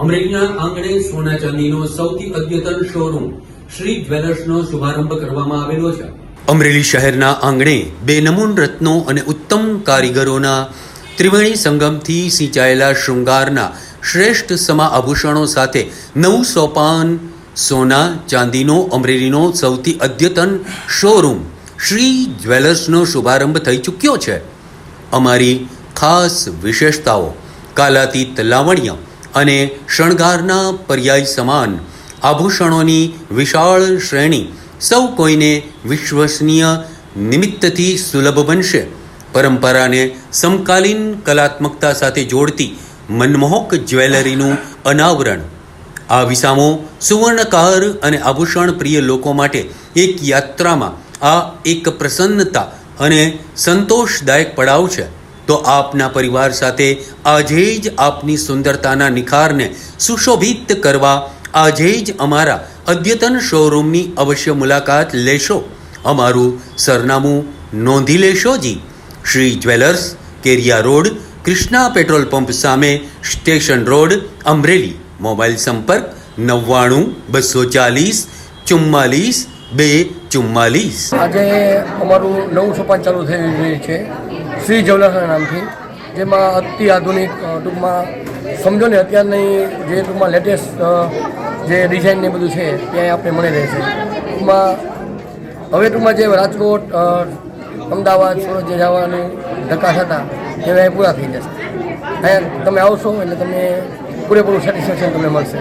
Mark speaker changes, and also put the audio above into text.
Speaker 1: અમરેલીના આંગણે સોના ચાંદીનો સૌથી અદ્યતન શોરૂમ શ્રી જ્વેલર્સનો શુભારંભ કરવામાં આવેલો છે. અમરેલી શહેરના આંગણે બે નમૂન રત્નો અને ઉત્તમ કારીગરોના ત્રિવેણી સંગમથી સિંચાયેલા શૃંગારના શ્રેષ્ઠ સમા આભૂષણો સાથે નવું સોપાન સોના ચાંદીનો અમરેલીનો સૌથી અદ્યતન શોરૂમ શ્રી જ્વેલર્સનો શુભારંભ થઈ ચૂક્યો છે. અમારી ખાસ વિશેષતાઓ, કાલાતીત લાવણ્ય અને શણગારના પર્યાય સમાન આભૂષણોની વિશાળ શ્રેણી સૌ કોઈને વિશ્વસનીય નિમિત્તથી સુલભ બનશે. પરંપરાને સમકાલીન કલાત્મકતા સાથે જોડતી મનમોહક જ્વેલરીનું અનાવરણ. આ વિસામો સુવર્ણકાર અને આભૂષણ પ્રિય લોકો માટે એક યાત્રામાં આ એક પ્રસન્નતા અને સંતોષદાયક પડાવ છે. તો આપના પરિવાર સાથે આજે જ આપની સુંદરતાના નિખારને સુશોભિત કરવા આજે જ અમારા અદ્યતન શોરૂમની અવશ્ય મુલાકાત લેશો. અમારું સરનામું નોંધી લેશો જી. Shri jewellers, Keriya road, Krishna petrol pump સામે સ્ટેશન રોડ, અમરેલી. મોબાઈલ સંપર્ક નવ્વાણું, બસો ચાલીસ, ચુમ્માલીસ બે ચુમ્માલીસ.
Speaker 2: આજે અમારું નવું સોપાન ચાલુ થઈ રહ્યું છે, શ્રી જવલાસના નામથી, જેમાં અતિ આધુનિક ટૂંકમાં સમજો ને અત્યારની જે ટૂંકમાં લેટેસ્ટ જે ડિઝાઇન ને બધું છે ત્યાં આપણે મળી રહે છે. ટૂંકમાં હવે ટૂંકમાં જે રાજકોટ અમદાવાદ, સુરત જે જવાની ધક્કા હતા એ પૂરા થઈ જશે. અહીંયા તમે આવશો એટલે તમને પૂરેપૂરું સેટિસ્ફેક્શન તમને મળશે.